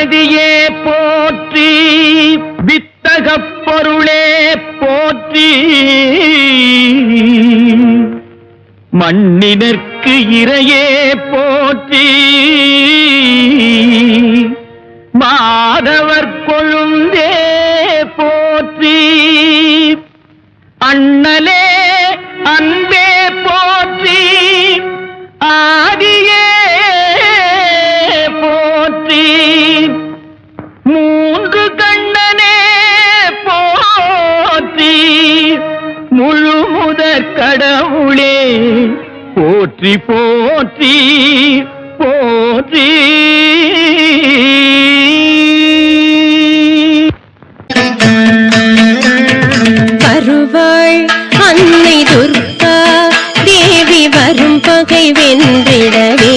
வேதியே போற்றி வித்தகப் பொருளே போற்றி. மண்ணினர்க்கு இறையே போற்றி. மாதவர் கொழுந்தே போற்றி. அண்ணலே முதற் கடவுளே. போற்றி போற்றி போற்றி. வருவாய் அன்னை துர்கா தேவி வரும் பகை வென்றிடவே.